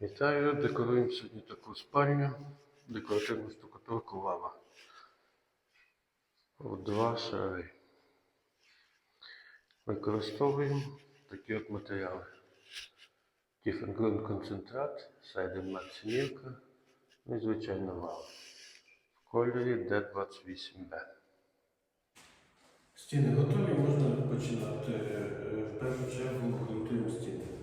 Вітаю, декоруємо сьогодні таку спальню, декоративну штукатурку лава. У два шари. Використовуємо такі от матеріали. Тіфенгрун концентрат, сайден Максимівка, ну і звичайно лава. В кольорі D28B. Стіни готові, можна починати. Е, В першу чергу грунтуємо стіни.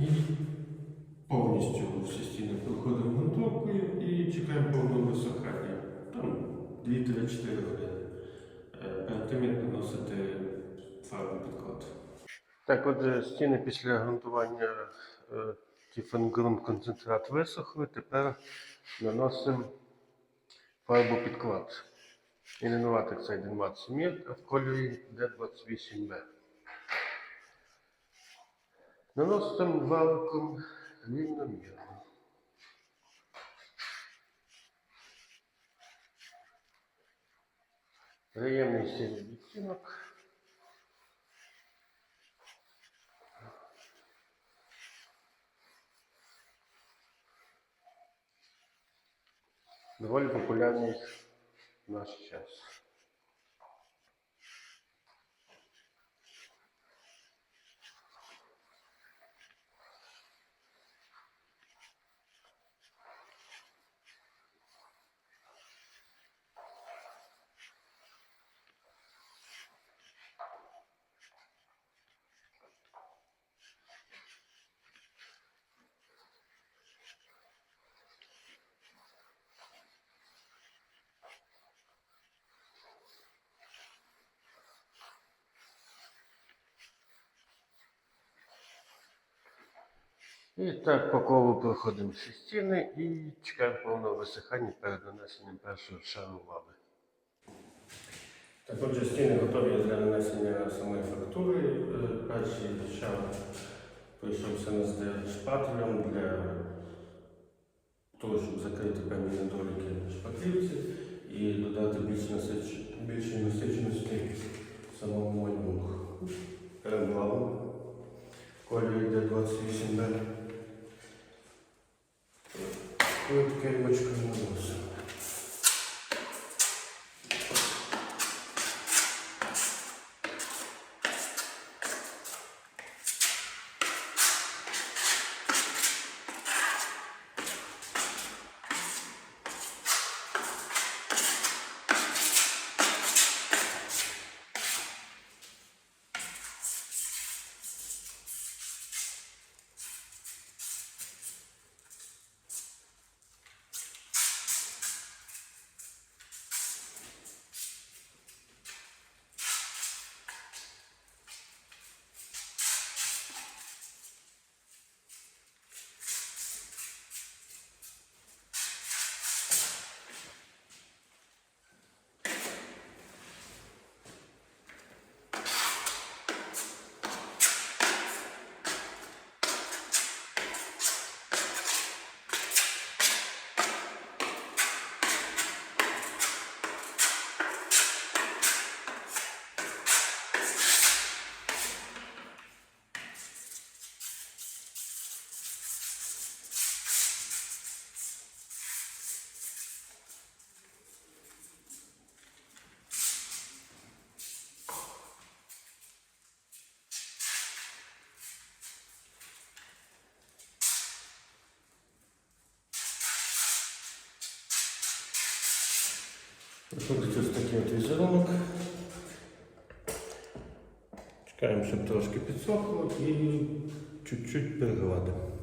І повністю всі стіни проходимо грунтовкою і чекаємо повного висохання. Там 2-3-4 години. Е, Перед тим як наносити фарбу підклад. Так, отже, стіни після ґрунтування е, Тіфенгрун концентрат висохли. Тепер наносимо фарбу підклад. Іменувати це один Максимір, а в кольорі D28B. Наносимо валиком рівномірно. Приємний синій відтінок. Доволі популярний в наш час. І так по колу проходимо всі стіни і чекаємо повного висихання перед нанесенням першого шару лави. Так, отже, стіни готові для нанесення самої фактури. Е, Перший шар прийшовся на шпателем для того, щоб закрити певні недоліки шпаклівці і додати більш насич... Виходить ось такий от візерунок. Чекаємо, щоб трошки підсохло і чуть-чуть перегладимо.